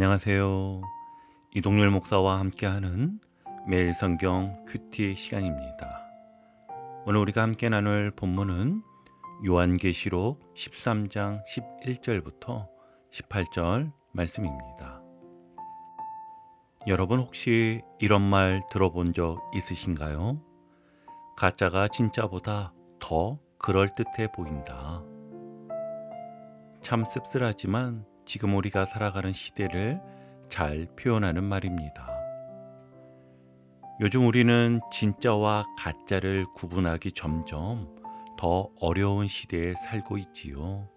안녕하세요. 이동열 목사와 함께하는 매일 성경 큐티 시간입니다. 오늘 우리가 함께 나눌 본문은 요한계시록 13장 11절부터 18절 말씀입니다. 여러분 혹시 이런 말 들어본 적 있으신가요? 가짜가 진짜보다 더 그럴듯해 보인다. 참 씁쓸하지만 지금 우리가 살아가는 시대를 잘 표현하는 말입니다. 요즘 우리는 진짜와 가짜를 구분하기 점점 더 어려운 시대에 살고 있지요.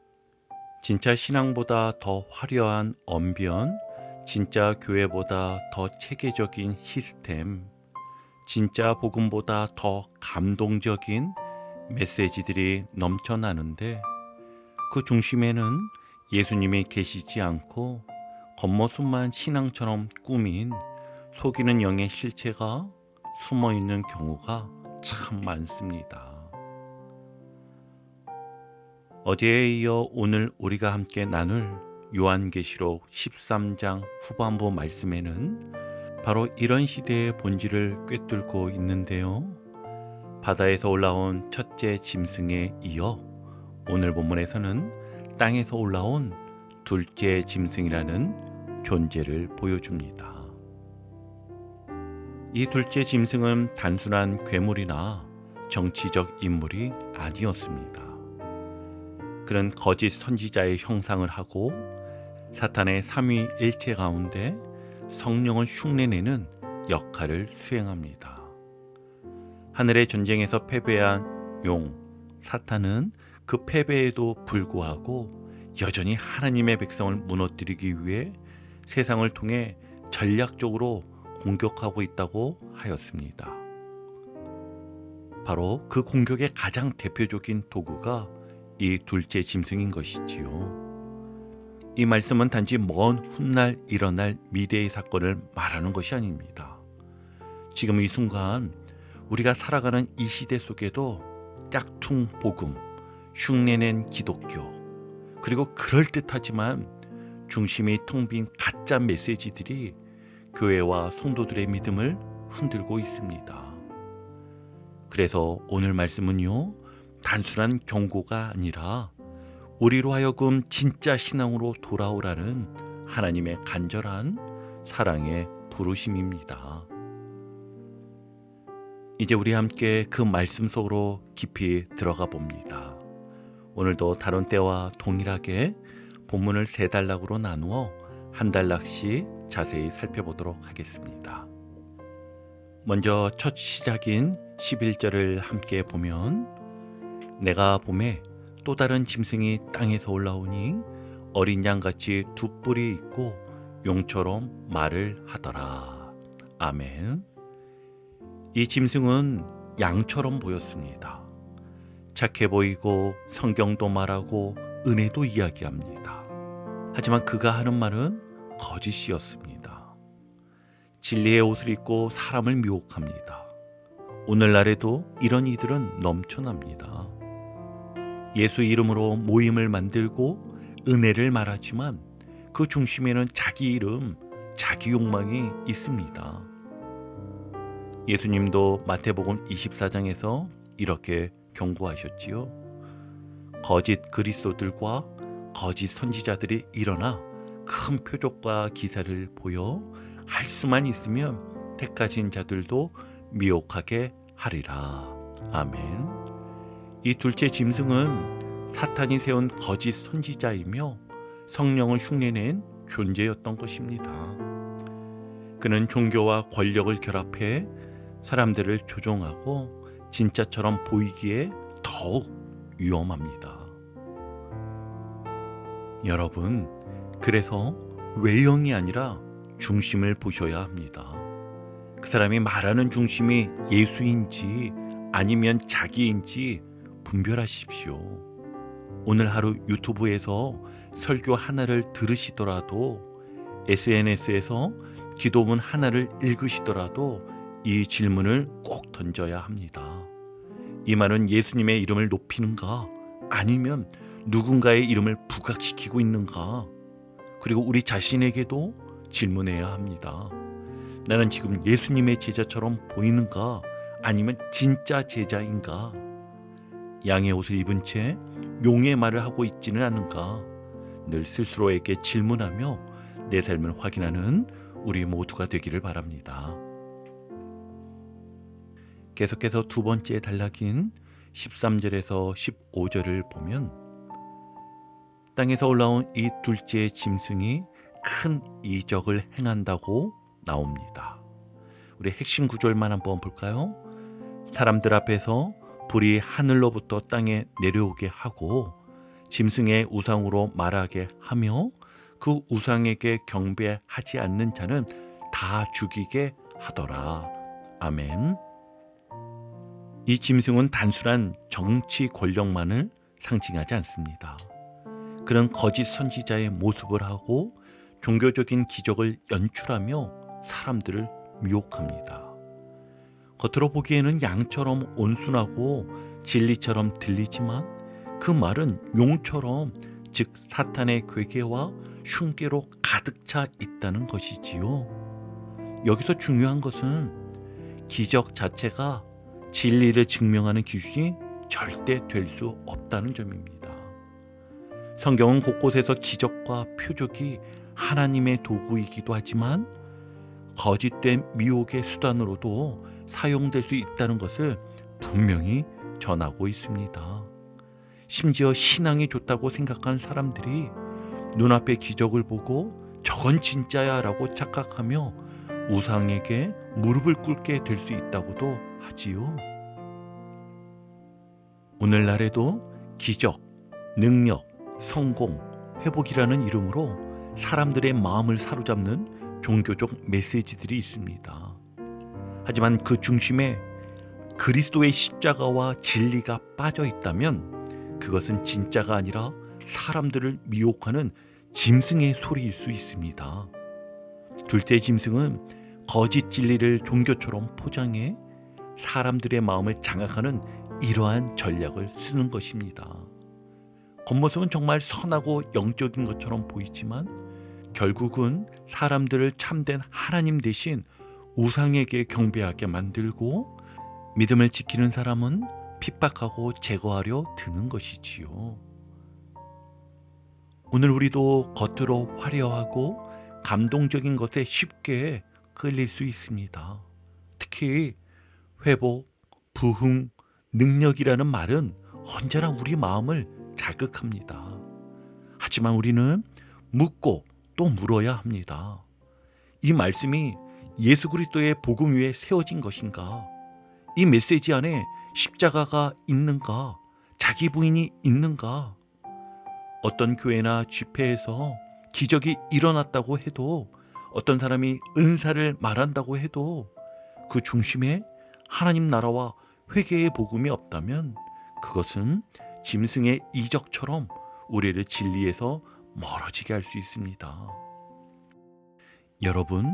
진짜 신앙보다 더 화려한 언변, 진짜 교회보다 더 체계적인 시스템, 진짜 복음보다 더 감동적인 메시지들이 넘쳐나는데 그 중심에는 예수님이 계시지 않고 겉모습만 신앙처럼 꾸민 속이는 영의 실체가 숨어 있는 경우가 참 많습니다. 어제에 이어 오늘 우리가 함께 나눌 요한계시록 13장 후반부 말씀에는 바로 이런 시대의 본질을 꿰뚫고 있는데요. 바다에서 올라온 첫째 짐승에 이어 오늘 본문에서는 땅에서 올라온 둘째 짐승이라는 존재를 보여줍니다. 이 둘째 짐승은 단순한 괴물이나 정치적 인물이 아니었습니다. 그는 거짓 선지자의 형상을 하고 사탄의 삼위 일체 가운데 성령을 흉내내는 역할을 수행합니다. 하늘의 전쟁에서 패배한 용 사탄은 그 패배에도 불구하고 여전히 하나님의 백성을 무너뜨리기 위해 세상을 통해 전략적으로 공격하고 있다고 하였습니다. 바로 그 공격의 가장 대표적인 도구가 이 둘째 짐승인 것이지요. 이 말씀은 단지 먼 훗날 일어날 미래의 사건을 말하는 것이 아닙니다. 지금 이 순간 우리가 살아가는 이 시대 속에도 짝퉁 복음, 흉내낸 기독교, 그리고 그럴듯하지만 중심이 텅빈 가짜 메시지들이 교회와 성도들의 믿음을 흔들고 있습니다. 그래서 오늘 말씀은요, 단순한 경고가 아니라 우리로 하여금 진짜 신앙으로 돌아오라는 하나님의 간절한 사랑의 부르심입니다. 이제 우리 함께 그 말씀 속으로 깊이 들어가 봅니다. 오늘도 다른 때와 동일하게 본문을 세 단락으로 나누어 한 단락씩 자세히 살펴보도록 하겠습니다. 먼저 첫 시작인 11절을 함께 보면 내가 봄에 또 다른 짐승이 땅에서 올라오니 어린 양같이 두 뿔이 있고 용처럼 말을 하더라. 아멘. 이 짐승은 양처럼 보였습니다. 착해 보이고 성경도 말하고 은혜도 이야기합니다. 하지만 그가 하는 말은 거짓이었습니다. 진리의 옷을 입고 사람을 미혹합니다. 오늘날에도 이런 이들은 넘쳐납니다. 예수 이름으로 모임을 만들고 은혜를 말하지만 그 중심에는 자기 이름, 자기 욕망이 있습니다. 예수님도 마태복음 24장에서 이렇게 경고하셨지요. 거짓 그리스도들과 거짓 선지자들이 일어나 큰 표적과 기사를 보여 할 수만 있으면 택하신 자들도 미혹하게 하리라. 아멘. 이 둘째 짐승은 사탄이 세운 거짓 선지자이며 성령을 흉내낸 존재였던 것입니다. 그는 종교와 권력을 결합해 사람들을 조종하고 진짜처럼 보이기에 더욱 위험합니다. 여러분, 그래서 외형이 아니라 중심을 보셔야 합니다. 그 사람이 말하는 중심이 예수인지 아니면 자기인지 분별하십시오. 오늘 하루 유튜브에서 설교 하나를 들으시더라도 SNS에서 기도문 하나를 읽으시더라도 이 질문을 꼭 던져야 합니다. 이 말은 예수님의 이름을 높이는가 아니면 누군가의 이름을 부각시키고 있는가 그리고 우리 자신에게도 질문해야 합니다. 나는 지금 예수님의 제자처럼 보이는가? 아니면 진짜 제자인가? 양의 옷을 입은 채 용의 말을 하고 있지는 않은가? 늘 스스로에게 질문하며 내 삶을 확인하는 우리 모두가 되기를 바랍니다. 계속해서 두 번째 단락인 13절에서 15절을 보면 땅에서 올라온 이 둘째 짐승이 큰 이적을 행한다고 나옵니다. 우리 핵심 구절만 한번 볼까요? 사람들 앞에서 불이 하늘로부터 땅에 내려오게 하고 짐승의 우상으로 말하게 하며 그 우상에게 경배하지 않는 자는 다 죽이게 하더라. 아멘. 이 짐승은 단순한 정치 권력만을 상징하지 않습니다. 그런 거짓 선지자의 모습을 하고 종교적인 기적을 연출하며 사람들을 미혹합니다. 겉으로 보기에는 양처럼 온순하고 진리처럼 들리지만 그 말은 용처럼 즉 사탄의 괴계와 흉계로 가득 차 있다는 것이지요. 여기서 중요한 것은 기적 자체가 진리를 증명하는 기준이 절대 될 수 없다는 점입니다. 성경은 곳곳에서 기적과 표적이 하나님의 도구이기도 하지만 거짓된 미혹의 수단으로도 사용될 수 있다는 것을 분명히 전하고 있습니다. 심지어 신앙이 좋다고 생각하는 사람들이 눈앞의 기적을 보고 저건 진짜야 라고 착각하며 우상에게 무릎을 꿇게 될 수 있다고도 하지요. 오늘날에도 기적, 능력, 성공, 회복이라는 이름으로 사람들의 마음을 사로잡는 종교적 메시지들이 있습니다. 하지만 그 중심에 그리스도의 십자가와 진리가 빠져 있다면 그것은 진짜가 아니라 사람들을 미혹하는 짐승의 소리일 수 있습니다. 둘째 짐승은 거짓 진리를 종교처럼 포장해 사람들의 마음을 장악하는 이러한 전략을 쓰는 것입니다. 겉모습은 정말 선하고 영적인 것처럼 보이지만 결국은 사람들을 참된 하나님 대신 우상에게 경배하게 만들고 믿음을 지키는 사람은 핍박하고 제거하려 드는 것이지요. 오늘 우리도 겉으로 화려하고 감동적인 것에 쉽게 끌릴 수 있습니다. 특히 회복, 부흥, 능력이라는 말은 언제나 우리 마음을 자극합니다. 하지만 우리는 묻고 또 물어야 합니다. 이 말씀이 예수 그리스도의 복음 위에 세워진 것인가? 이 메시지 안에 십자가가 있는가? 자기 부인이 있는가? 어떤 교회나 집회에서 기적이 일어났다고 해도 어떤 사람이 은사를 말한다고 해도 그 중심에 하나님 나라와 회개의 복음이 없다면 그것은 짐승의 이적처럼 우리를 진리에서 멀어지게 할 수 있습니다. 여러분,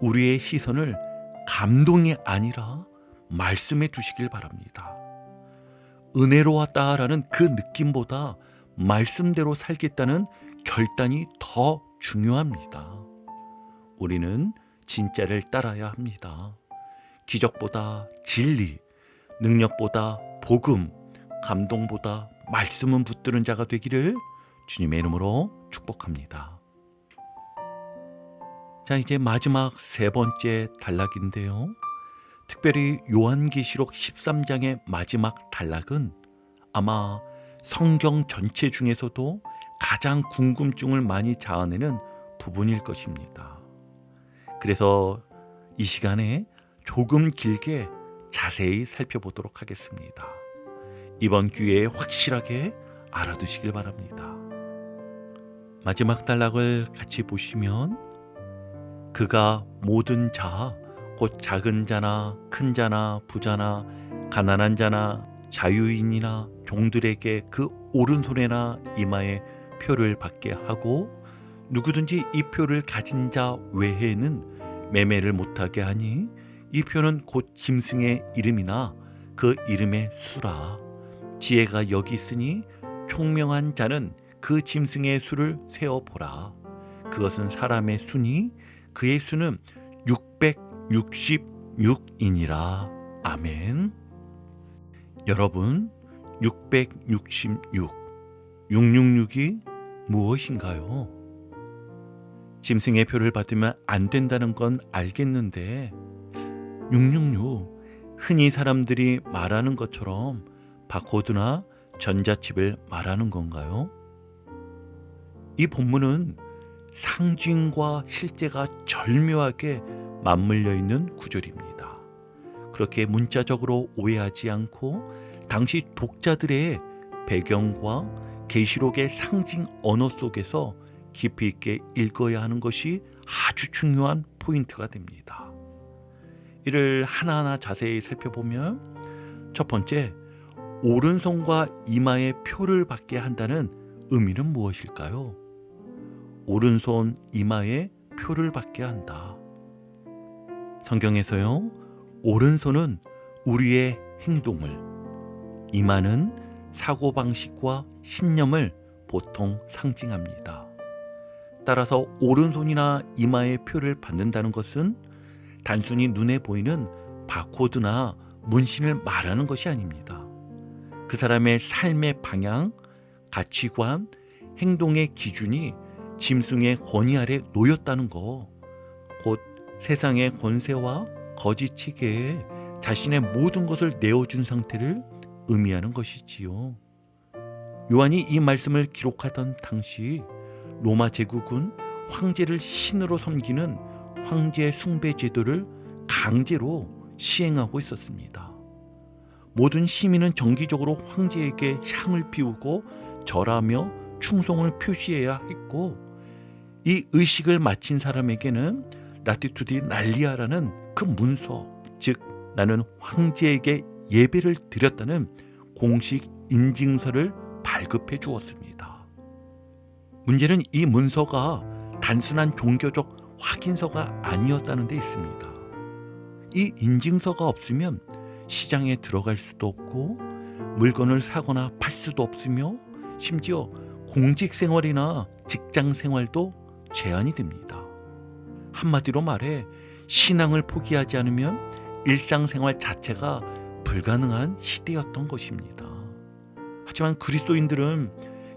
우리의 시선을 감동이 아니라 말씀에 두시길 바랍니다. 은혜로웠다라는 그 느낌보다 말씀대로 살겠다는 결단이 더 중요합니다. 우리는 진짜를 따라야 합니다. 기적보다 진리, 능력보다 복음, 감동보다 말씀은 붙드는 자가 되기를 주님의 이름으로 축복합니다. 자, 이제 마지막 세 번째 단락인데요. 특별히 요한계시록 13장의 마지막 단락은 아마 성경 전체 중에서도 가장 궁금증을 많이 자아내는 부분일 것입니다. 그래서 이 시간에 조금 길게 자세히 살펴보도록 하겠습니다. 이번 기회에 확실하게 알아두시길 바랍니다. 마지막 단락을 같이 보시면 그가 모든 자, 곧 작은 자나 큰 자나 부자나 가난한 자나 자유인이나 종들에게 그 오른손에나 이마에 표를 받게 하고 누구든지 이 표를 가진 자 외에는 매매를 못하게 하니 이 표는 곧 짐승의 이름이나 그 이름의 수라 지혜가 여기 있으니 총명한 자는 그 짐승의 수를 세어 보라 그것은 사람의 수니 그의 수는 666이니라. 아멘. 여러분, 666, 666이 무엇인가요? 짐승의 표를 받으면 안 된다는 건 알겠는데 666 흔히 사람들이 말하는 것처럼 바코드나 전자칩을 말하는 건가요? 이 본문은 상징과 실제가 절묘하게 맞물려 있는 구절입니다. 그렇게 문자적으로 오해하지 않고 당시 독자들의 배경과 계시록의 상징 언어 속에서 깊이 있게 읽어야 하는 것이 아주 중요한 포인트가 됩니다. 이를 하나하나 자세히 살펴보면 첫 번째, 오른손과 이마에 표를 받게 한다는 의미는 무엇일까요? 오른손 이마에 표를 받게 한다. 성경에서요, 오른손은 우리의 행동을, 이마는 사고방식과 신념을 보통 상징합니다. 따라서 오른손이나 이마에 표를 받는다는 것은 단순히 눈에 보이는 바코드나 문신을 말하는 것이 아닙니다. 그 사람의 삶의 방향, 가치관, 행동의 기준이 짐승의 권위 아래 놓였다는 거, 곧 세상의 권세와 거짓 체계에 자신의 모든 것을 내어준 상태를 의미하는 것이지요. 요한이 이 말씀을 기록하던 당시 로마 제국은 황제를 신으로 섬기는 황제 숭배 제도를 강제로 시행하고 있었습니다. 모든 시민은 정기적으로 황제에게 향을 피우고 절하며 충성을 표시해야 했고 이 의식을 마친 사람에게는 라티투디 날리아라는 그 문서, 즉 나는 황제에게 예배를 드렸다는 공식 인증서를 발급해 주었습니다. 문제는 이 문서가 단순한 종교적 확인서가 아니었다는 데 있습니다. 이 인증서가 없으면 시장에 들어갈 수도 없고 물건을 사거나 팔 수도 없으며 심지어 공직 생활이나 직장 생활도 제한이 됩니다. 한마디로 말해 신앙을 포기하지 않으면 일상생활 자체가 불가능한 시대였던 것입니다. 하지만 그리스도인들은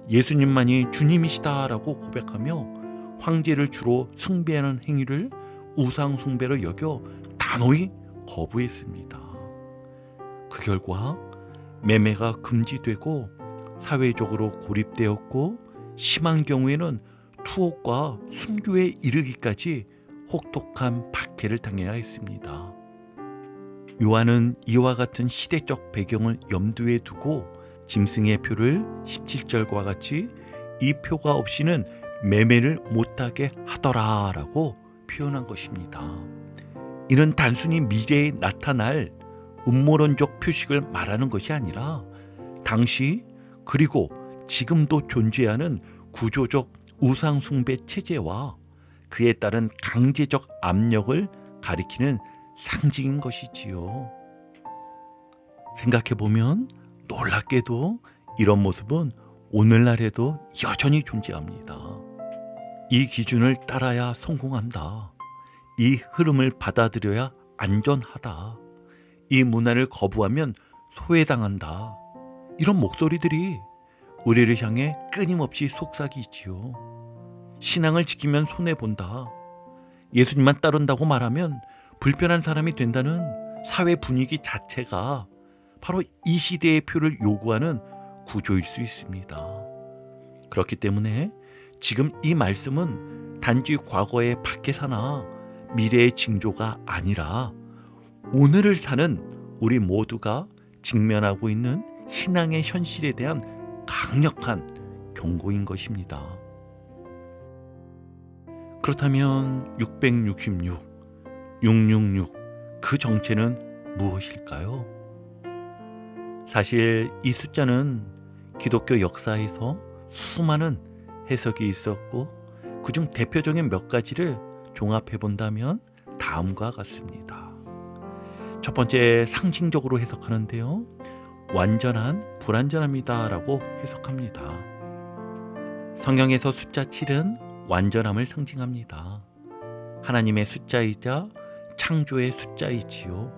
예수님만이 주님이시다라고 고백하며 황제를 주로 숭배하는 행위를 우상 숭배로 여겨 단호히 거부했습니다. 그 결과 매매가 금지되고 사회적으로 고립되었고 심한 경우에는 투옥과 순교에 이르기까지 혹독한 박해를 당해야 했습니다. 요한은 이와 같은 시대적 배경을 염두에 두고 짐승의 표를 17절과 같이 이 표가 없이는 매매를 못하게 하더라라고 표현한 것입니다. 이는 단순히 미래에 나타날 음모론적 표식을 말하는 것이 아니라 당시 그리고 지금도 존재하는 구조적 우상숭배 체제와 그에 따른 강제적 압력을 가리키는 상징인 것이지요. 생각해 보면 놀랍게도 이런 모습은 오늘날에도 여전히 존재합니다. 이 기준을 따라야 성공한다. 이 흐름을 받아들여야 안전하다. 이 문화를 거부하면 소외당한다. 이런 목소리들이 우리를 향해 끊임없이 속삭이지요. 신앙을 지키면 손해본다. 예수님만 따른다고 말하면 불편한 사람이 된다는 사회 분위기 자체가 바로 이 시대의 표를 요구하는 구조일 수 있습니다. 그렇기 때문에 지금 이 말씀은 단지 과거의 밖에 사나 미래의 징조가 아니라 오늘을 사는 우리 모두가 직면하고 있는 신앙의 현실에 대한 강력한 경고인 것입니다. 그렇다면 666, 666, 그 정체는 무엇일까요? 사실 이 숫자는 기독교 역사에서 수많은 해석이 있었고 그중 대표적인 몇 가지를 종합해 본다면 다음과 같습니다. 첫 번째 상징적으로 해석하는데요. 완전한 불완전합니다라고 해석합니다. 성경에서 숫자 7은 완전함을 상징합니다. 하나님의 숫자이자 창조의 숫자이지요.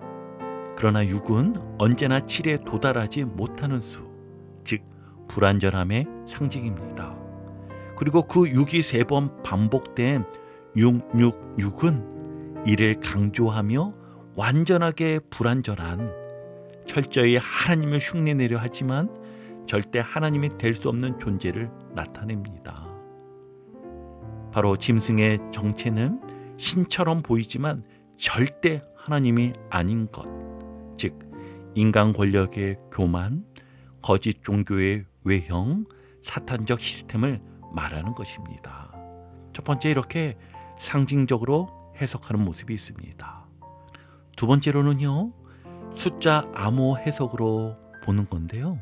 그러나 6은 언제나 7에 도달하지 못하는 수, 즉 불완전함의 상징입니다. 그리고 그 6이 세 번 반복된 666은 이를 강조하며 완전하게 불완전한 철저히 하나님을 흉내내려 하지만 절대 하나님이 될 수 없는 존재를 나타냅니다. 바로 짐승의 정체는 신처럼 보이지만 절대 하나님이 아닌 것, 즉 인간 권력의 교만, 거짓 종교의 외형, 사탄적 시스템을 말하는 것입니다. 첫 번째 이렇게 상징적으로 해석하는 모습이 있습니다. 두 번째로는요. 숫자 암호 해석으로 보는 건데요.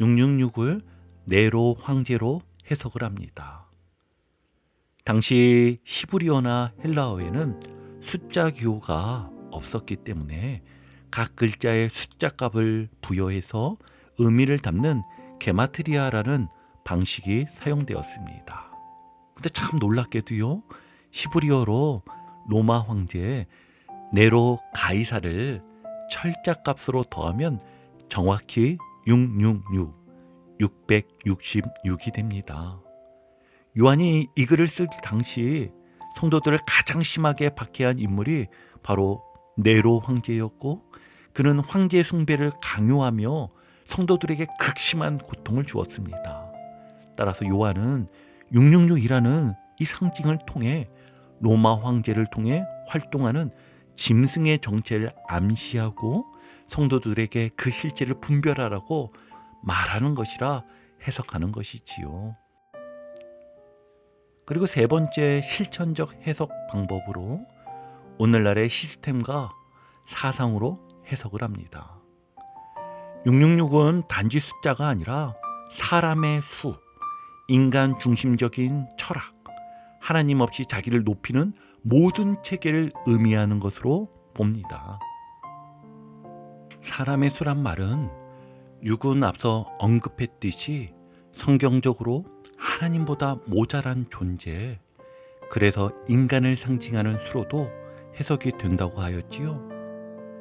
666을 네로 황제로 해석을 합니다. 당시 히브리어나 헬라어에는 숫자 기호가 없었기 때문에 각 글자의 숫자 값을 부여해서 의미를 담는 게마트리아라는 방식이 사용되었습니다. 근데 참 놀랍게도요. 히브리어로 로마 황제 네로 가이사를 철자 값으로 더하면 정확히 666, 666이 됩니다. 요한이 이 글을 쓸 당시 성도들을 가장 심하게 박해한 인물이 바로 네로 황제였고 그는 황제 숭배를 강요하며 성도들에게 극심한 고통을 주었습니다. 따라서 요한은 666이라는 이 상징을 통해 로마 황제를 통해 활동하는 짐승의 정체를 암시하고 성도들에게 그 실체를 분별하라고 말하는 것이라 해석하는 것이지요. 그리고 세 번째 실천적 해석 방법으로 오늘날의 시스템과 사상으로 해석을 합니다. 666은 단지 숫자가 아니라 사람의 수, 인간 중심적인 철학, 하나님 없이 자기를 높이는 모든 체계를 의미하는 것으로 봅니다. 사람의 수란 말은 육은 앞서 언급했듯이 성경적으로 하나님보다 모자란 존재, 그래서 인간을 상징하는 수로도 해석이 된다고 하였지요.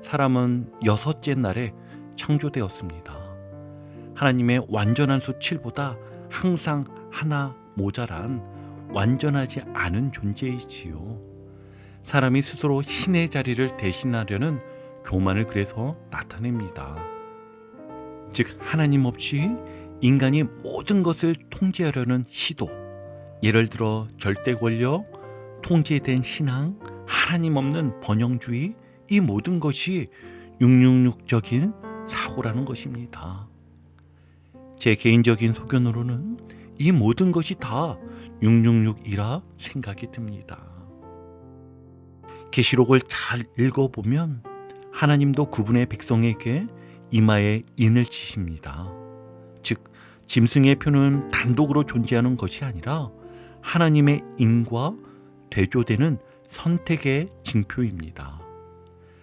사람은 여섯째 날에 창조되었습니다. 하나님의 완전한 수 7보다 항상 하나 모자란 완전하지 않은 존재이지요. 사람이 스스로 신의 자리를 대신하려는 교만을 그래서 나타냅니다. 즉 하나님 없이 인간이 모든 것을 통제하려는 시도, 예를 들어 절대 권력, 통제된 신앙, 하나님 없는 번영주의, 이 모든 것이 666적인 사고라는 것입니다. 제 개인적인 소견으로는 이 모든 것이 다 666이라 생각이 듭니다. 계시록을 잘 읽어보면 하나님도 그분의 백성에게 이마에 인을 치십니다. 즉 짐승의 표는 단독으로 존재하는 것이 아니라 하나님의 인과 대조되는 선택의 징표입니다.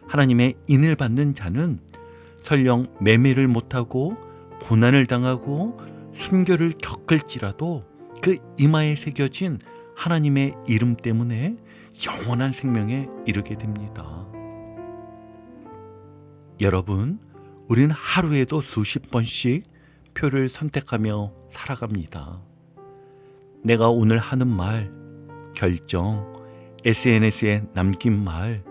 하나님의 인을 받는 자는 설령 매매를 못하고 고난을 당하고 순결을 겪을지라도 그 이마에 새겨진 하나님의 이름 때문에 영원한 생명에 이르게 됩니다. 여러분, 우리는 하루에도 수십 번씩 표를 선택하며 살아갑니다. 내가 오늘 하는 말, 결정, SNS에 남긴 말,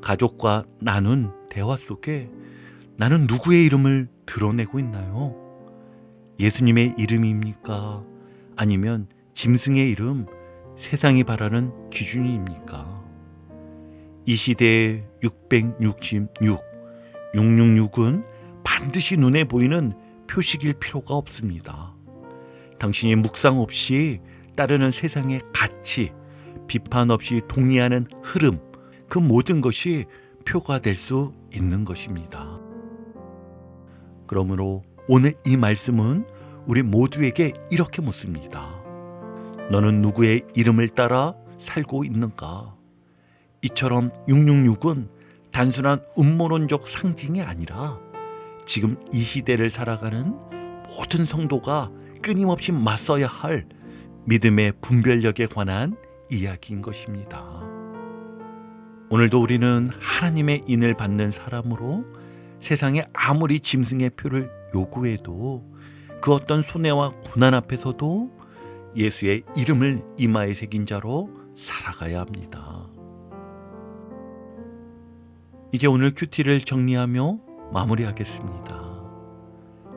가족과 나눈 대화 속에 나는 누구의 이름을 드러내고 있나요? 예수님의 이름입니까? 아니면 짐승의 이름, 세상이 바라는 기준입니까? 이 시대의 666, 666은 반드시 눈에 보이는 표식일 필요가 없습니다. 당신이 묵상 없이 따르는 세상의 가치, 비판 없이 동의하는 흐름, 그 모든 것이 표가 될 수 있는 것입니다. 그러므로 오늘 이 말씀은 우리 모두에게 이렇게 묻습니다. 너는 누구의 이름을 따라 살고 있는가? 이처럼 666은 단순한 음모론적 상징이 아니라 지금 이 시대를 살아가는 모든 성도가 끊임없이 맞서야 할 믿음의 분별력에 관한 이야기인 것입니다. 오늘도 우리는 하나님의 인을 받는 사람으로 세상에 아무리 짐승의 표를 요구해도 그 어떤 손해와 고난 앞에서도 예수의 이름을 이마에 새긴 자로 살아가야 합니다. 이제 오늘 큐티를 정리하며 마무리하겠습니다.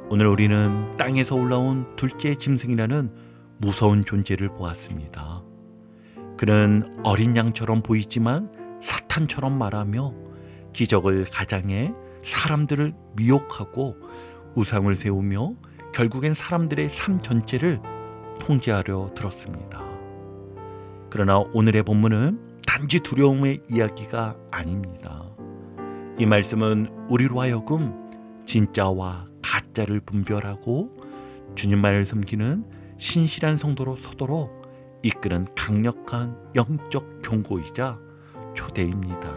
오늘 우리는 땅에서 올라온 둘째 짐승이라는 무서운 존재를 보았습니다. 그는 어린 양처럼 보이지만 사탄처럼 말하며 기적을 가장해 사람들을 미혹하고 우상을 세우며 결국엔 사람들의 삶 전체를 통제하려 들었습니다. 그러나 오늘의 본문은 단지 두려움의 이야기가 아닙니다. 이 말씀은 우리로 하여금 진짜와 가짜를 분별하고 주님만을 섬기는 신실한 성도로 서도록 이끄는 강력한 영적 경고이자 초대입니다.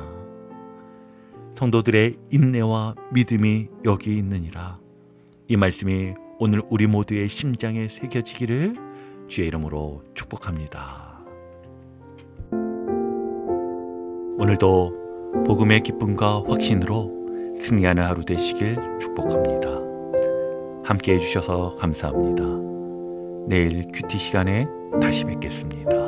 성도들의 인내와 믿음이 여기 있느니라. 이 말씀이 오늘 우리 모두의 심장에 새겨지기를 주의 이름으로 축복합니다. 오늘도 복음의 기쁨과 확신으로 승리하는 하루 되시길 축복합니다. 함께 해주셔서 감사합니다. 내일 큐티 시간에 다시 뵙겠습니다.